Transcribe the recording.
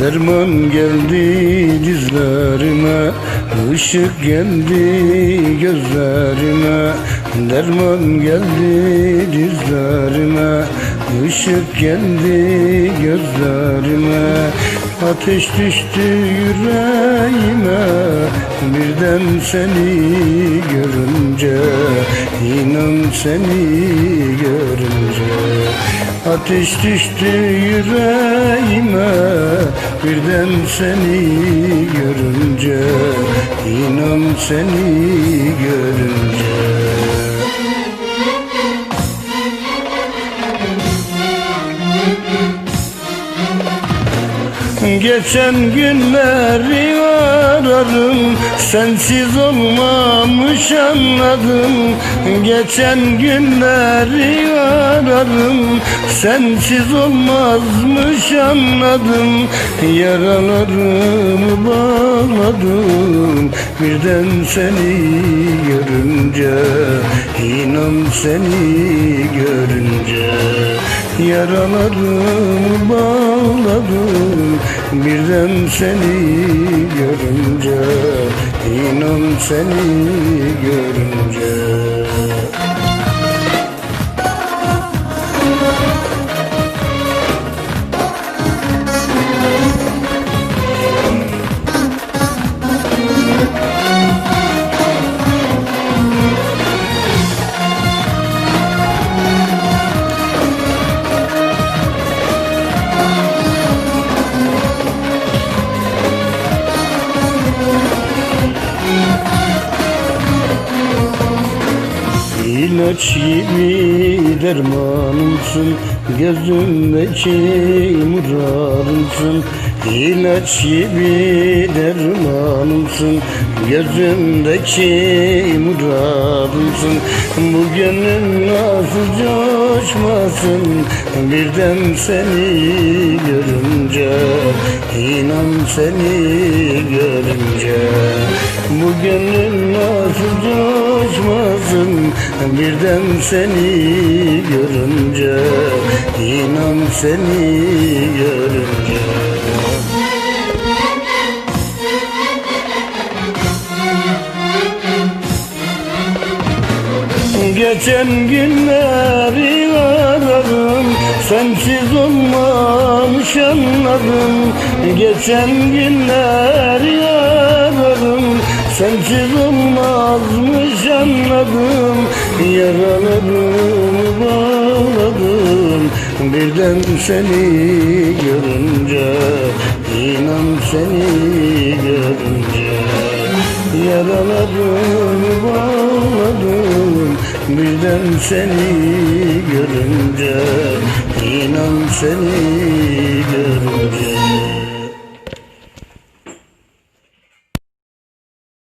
Derman geldi dizlerime Işık geldi gözlerime. Derman geldi dizlerime Işık geldi gözlerime. Ateş düştü yüreğime Birden seni görünce inan seni görünce Ateş düştü yüreğime Birden seni görünce inan seni görünce Geçen günleri ararım Sensiz olmamış anladım. Geçen günleri ararım Sensiz olmazmış anladım. Yaralarımı bağladım Birden seni görünce inan seni görünce. Yaralarımı bağladım Birden seni görünce inan seni görünce İlaç gibi dermanımsın Gözümdeki muradımsın İlaç gibi dermanımsın Gözümdeki muradımsın Bu gönlüm nasıl coşmasın Birden seni görünce inan seni görünce Bu gönlüm nasıl coşmasın Birden seni görünce inan seni görünce. Geçen günleri ararım Sensiz olmamış anladım Geçen günleri Birden seni görünce inan seni görünce. Yaralarımı bağladım Birden seni görünce inan seni